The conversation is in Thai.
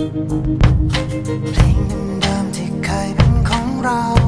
เพลงเดิมที่เคยเป็นของเรา